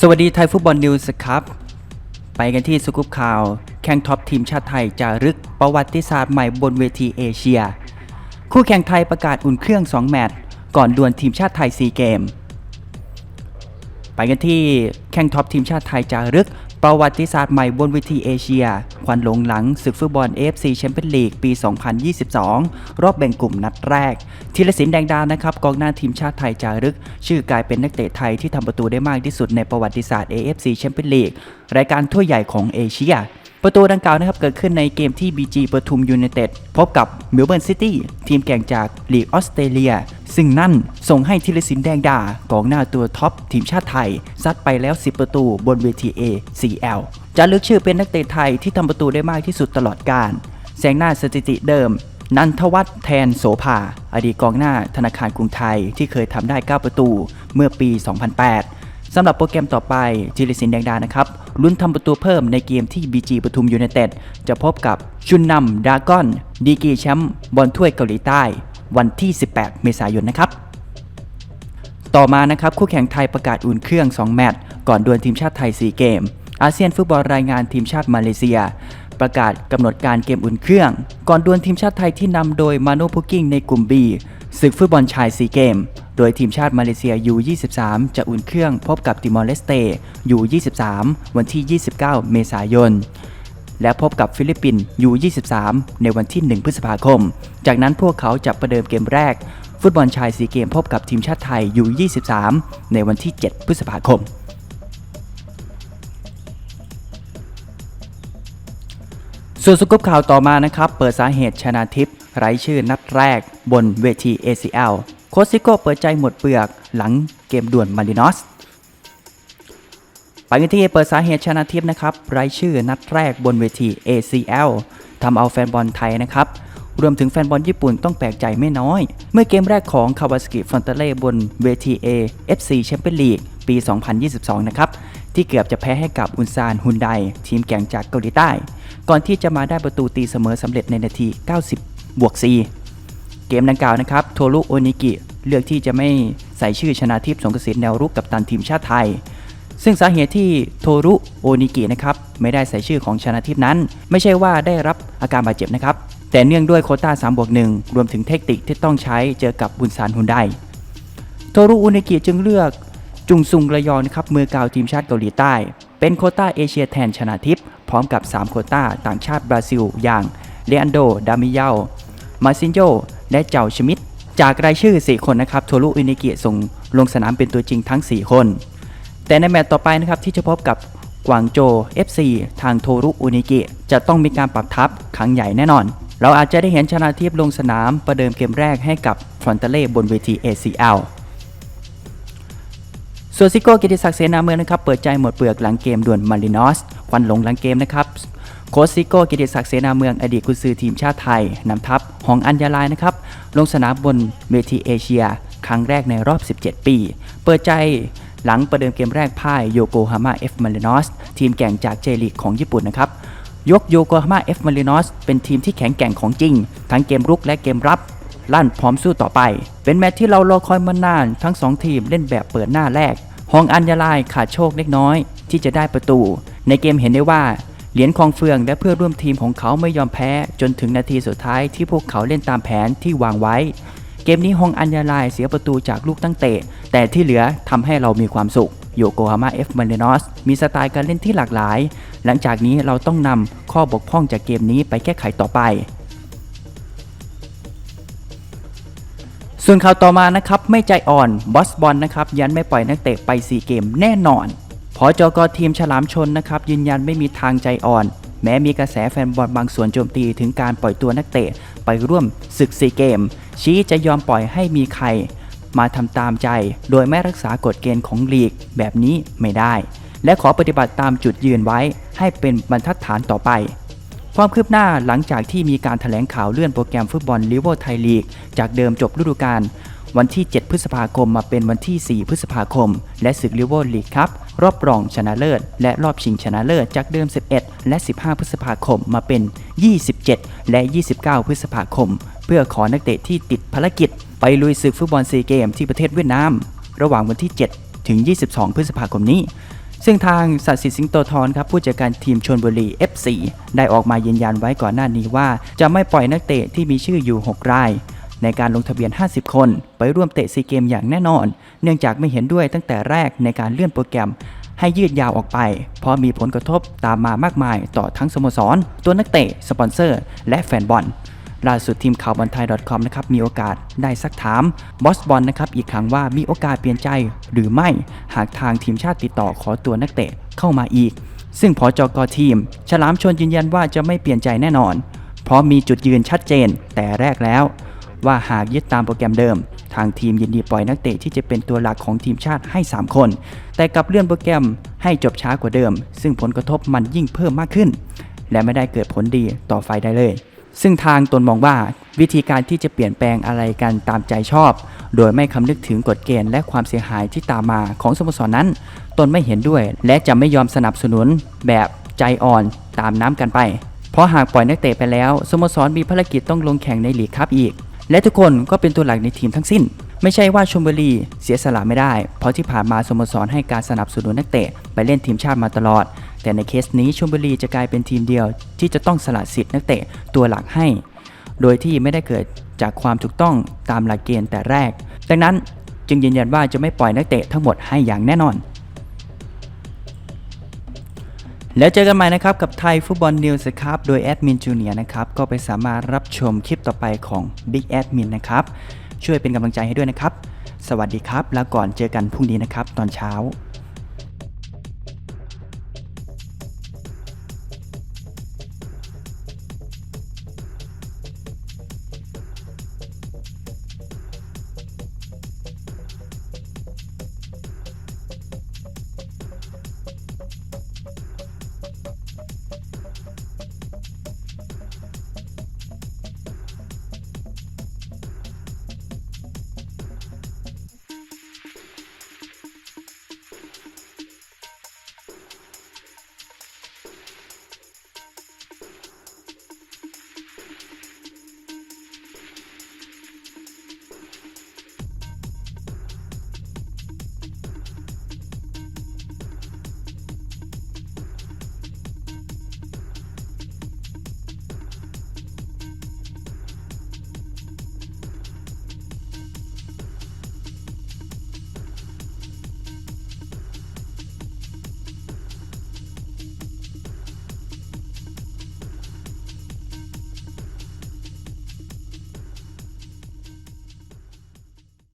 สวัสดีไทยฟุตบอลนิวส์ครับ ไปกันที่สกุปข่าว แข่งท็อปทีมชาติไทยจะรึกประวัติศาสตร์ใหม่บนเวทีเอเชีย คู่แข่งไทยประกาศอุ่นเครื่อง 2 แมตช์ก่อนดวลทีมชาติไทย4เกม ไปกันที่แข่งท็อปทีมชาติไทยจะรึก ประวัติศาสตร์ใหม่บนเวทีเอเชีย ควันหลงหลังศึกฟุตบอล AFC แชมเปี้ยนลีกปี 2022 รอบแบ่งกลุ่มนัดแรกธีรศิลป์แดงดานะครับกองหน้าทีมชาติไทยจารึก ชื่อกลายเป็นนักเตะไทยที่ทำประตูได้มากที่สุดในประวัติศาสตร์ AFC แชมเปี้ยนลีกรายการถ้วยใหญ่ของเอเชียประตูดังกล่าวนะครับเกิดขึ้นในเกมที่ BG ปทุมยูไนเต็ดพบกับเมลเบิร์นซิตี้ทีมแข่งจากลีกออสเตรเลีย ซึ่งนั่นส่งให้ธีรศิลป์แดงดากองหน้าตัวท็อปทีมชาติไทย ซัดไปแล้ว 10 ประตูบนเวที ACL จะเลึกชื่อเป็นนักเตะไทยที่ทำประตูได้มากที่สุดตลอดกาลแซงหน้าสถิติเดิม นันทวัฒน์แทนโสภา อดีตกองหน้าธนาคารกรุงไทยที่เคยทำได้ 9 ประตูเมื่อปี 2008 สำหรับโปรแกรมต่อไปจิริสินแดงดานะครับลุ้นทำประตูเพิ่มในเกมที่ BG ปทุมยูไนเต็ดจะพบกับชุนนำดากอน ดีกีแชมป์บอลถ้วยเกาหลีใต้ วันที่ 18 เมษายนนะครับต่อมานะครับคู่แข่งไทยประกาศอุ่นเครื่อง 2 แมตช์ก่อนดวลทีมชาติไทย 4 เกม อาเซียนฟุตบอลรายงานทีมชาติมาเลเซีย ประกาศกำหนดการเกมอุ่นเครื่อง ก่อนดวลทีมชาติไทยที่นำโดยมาโนพุกกิ้งในกลุ่ม B ศึกฟุตบอลชาย 4 เกม โดยทีมชาติมาเลเซีย U23 จะอุ่นเครื่องพบกับติมอร์เลสเต U23 วันที่ 29 เมษายน และพบกับฟิลิปปินส์ U23 ในวันที่ 1 พฤษภาคม จากนั้นพวกเขาจะประเดิมเกมแรก ฟุตบอลชายซีเกมพบกับทีมชาติไทย U23 ในวันที่ 7 พฤษภาคมส่วนสกุปข่าวต่อมานะครับ เปิดสาเหตุชนะทิพย์ไร้ชื่อนัดแรกบนเวที ACL โคชซิโก้เปิดใจหมดเปลือกหลังเกมด่วนมารินอส ไปกันที่เปิดสาเหตุชนะทิพย์นะครับรายชื่อนัดแรกบนเวที ACL ทำเอาแฟนบอลไทยนะครับรวมถึงแฟนบอลญี่ปุ่นต้องแปลกใจไม่น้อย เมื่อเกมแรกของคาวาสกิฟอนเตเล่บนเวที AFC แชมเปี้ยนลีกปี 2022 นะครับ ที่เกือบจะแพ้ให้กับอุนซานฮุนไดทีมแข่งจากเกาหลีใต้ ก่อนที่จะมาได้ประตูตีเสมอสำเร็จในนาที 90 บวก 4 เกมดังกล่าวนะครับ โทรุโอนิกิ เลือกที่จะไม่ใส่ชื่อชนะทิพย์สงกระสินแนวรุกกับตันทีมชาติไทย ซึ่งสาเหตุที่โทรุโอนิกินะครับไม่ได้ใส่ชื่อของชนะทิพย์นั้น ไม่ใช่ว่าได้รับอาการบาดเจ็บนะครับแต่เนื่องด้วยโคต้า3บวก1รวมถึงเทคนิคที่ต้องใช้เจอกับบุนซานฮุนไดโทรุโอนิกิจึงเลือกจุงซุงระยองนะครับมือกาวทีมชาติเกาหลีใต้ เป็นโคต้าเอเชียแทนชนะทิพย์พร้อมกับ 3 โคต้าต่างชาติบราซิล อย่างเลอันโด ดามิเยามาซินโยและเจ้าชมิดจากรายชื่อ 4 คนนะครับโทรุโอนิกิส่งลงสนามเป็นตัวจริงทั้ง 4 คน แต่ในแมตต์ต่อไปนะครับที่จะพบกับกวางโจ FC ทางโทรุอุนิกิจะต้องมีการปรับทัพครั้งใหญ่แน่นอน เราอาจจะได้เห็นชนะทิพย์ลงสนามประเดิมเกมแรกให้กับฟรอนเตเล่บนเวที ACL ส่วนซิโก้กิติศักดิ์เสนาเมืองนะครับเปิดใจหมดเปลือกหลังเกมด่วนมารินอสควันหลงหลังเกมนะครับโค้ชซิโก้กิติศักดิ์เสนาเมืองอดีตกุนซือทีมชาติไทยนำทัพหองอัญญาลายนะครับลงสนามบนเวทีเอเชีย ครั้งแรกในรอบ 17 ปี เปิดใจ หลังประเดิมเกมแรกพ่ายโยโกฮาม่าเอฟมารินอสทีมแก่งจากเจลีกของญี่ปุ่นนะครับยกโยโกฮาม่าเอฟมารินอสเป็นทีมที่แข็งแกร่งของจริง ทั้งเกมรุกและเกมรับ ลั่นพร้อมสู้ต่อไป เป็นแมตช์ที่เรารอคอยมานาน ทั้ง 2 ทีมเล่นแบบเปิดหน้าแรกฮองอัญญาลายขาดโชคเล็กน้อย ที่จะได้ประตู ในเกมเห็นได้ว่าเหรียญคองเฟืองและเพื่อร่วมทีมของเขาไม่ยอมแพ้ จนถึงนาทีสุดท้ายที่พวกเขาเล่นตามแผนที่วางไว้ เกมนี้ฮองอัญญาลายเสียประตูจากลูกตั้งเตะ แต่ที่เหลือทำให้เรามีความสุขโยโกฮาม่าเอฟมารินอสมีสไตล์การเล่นที่หลากหลาย หลังจากนี้เราต้องนำข้อบกพร่องจากเกมนี้ไปแก้ไขต่อไป ส่วนข่าวต่อมานะครับ ไม่ใจอ่อนบอสบอลนะครับยันไม่ปล่อยนักเตะไป 4 เกมแน่นอนพอจอกทีมฉลามชนนะครับยืนยันไม่มีทางใจอ่อน แม้มีกระแสแฟนบอลบางส่วนโจมตีถึงการปล่อยตัวนักเตะไปร่วมศึก4เกม ชี้จะยอมปล่อยให้มีใคร มาทำตามใจ โดยไม่รักษากฎเกณฑ์ของลีกแบบนี้ไม่ได้ และขอปฏิบัติตามจุดยืนไว้ให้เป็นบรรทัดฐานต่อไป ความคืบหน้าหลังจากที่มีการถแถลงข่าวเลื่อนโปรแกรมฟุตบอลลิเวอร์ไทยลีก จากเดิมจบฤดูกาลวันที่ 7 พฤษภาคมมาเป็นวันที่ 4 พฤษภาคม และศึกลิเวอร์ลีกครับ รอบรองชนะเลิศ และรอบชิงชนะเลิศจากเดิม 11 และ 15 พฤษภาคมมาเป็น 27 และ 29 พฤษภาคม เพื่อขอนักเตะที่ติดภารกิจ ไปลุยศึกฟุตบอลซีเกมที่ประเทศเวียดนาม ระหว่างวันที่ 7 ถึง 22 พฤษภาคมนี้ ซึ่งทางสัตสิทธิ์สิงโตทอนครับผู้จัดการทีมชนบุรี FC ได้ออกมายืนยันไว้ก่อนหน้านี้ว่า จะไม่ปล่อยนักเตะที่มีชื่ออยู่ 6 รายในการลงทะเบียน 50 คน ไปร่วมเตะซีเกมอย่างแน่นอน เนื่องจากไม่เห็นด้วยตั้งแต่แรกในการเลื่อนโปรแกรม ให้ยืดยาวออกไป เพราะมีผลกระทบตามมามากมายต่อทั้งสโมสร ตัวนักเตะ สปอนเซอร์ และแฟนบอลล่าสุดทีมข่าวบอลไทย .com นะครับมีโอกาสได้ซักถามบอสบอลนะครับอีกครั้งว่ามีโอกาสเปลี่ยนใจหรือไม่หากทางทีมชาติติดต่อขอตัวนักเตะเข้ามาอีก ซึ่งพอจกทีม ฉลามชนยืนยันว่าจะไม่เปลี่ยนใจแน่นอน เพราะมีจุดยืนชัดเจนแต่แรกแล้ว ว่าหากยึดตามโปรแกรมเดิม ทางทีมยินดีปล่อยนักเตะที่จะเป็นตัวหลักของทีมชาติให้ 3 คน แต่กลับเลื่อนโปรแกรมให้จบช้ากว่าเดิม ซึ่งผลกระทบมันยิ่งเพิ่มมากขึ้น และไม่ได้เกิดผลดีต่อไฟได้เลย ซึ่งทางตนมองว่าวิธีการที่จะเปลี่ยนแปลงอะไรกันตามใจชอบ โดยไม่คำนึกถึงกฎเกณฑ์และความเสียหายที่ตามมาของสโมสรนั้น ตนไม่เห็นด้วย และจะไม่ยอมสนับสนุนแบบใจอ่อนตามน้ำกันไป เพราะหากปล่อยนักเตะไปแล้วสโมสรมีภารกิจต้องลงแข่งในลีกคับอีก และทุกคนก็เป็นตัวหลักในทีมทั้งสิ้น ไม่ใช่ว่าชมบุรีเสียสละไม่ได้ เพราะที่ผ่านมาสโมสรให้การสนับสนุนนักเตะไปเล่นทีมชาติมาตลอด แต่ในเคสนี้ชมบุรีจะกลายเป็นทีมเดียว ที่จะต้องสละสิทธิ์นักเตะตัวหลักให้ โดยที่ไม่ได้เกิดจากความถูกต้องตามหลักเกณฑ์แต่แรก ดังนั้นจึงยืนยันว่าจะไม่ปล่อยนักเตะทั้งหมดให้อย่างแน่นอน แล้วเจอกันใหม่นะครับกับไทยฟุตบอลนิวส์ครับ โดยแอดมินจูเนียนะครับ ก็ไปสามารถรับชมคลิปต่อไปของ Big Admin นะครับ ช่วยเป็นกำลังใจให้ด้วยนะครับ สวัสดีครับ แล้วก่อนเจอกันพรุ่งนี้นะครับ ตอนเช้า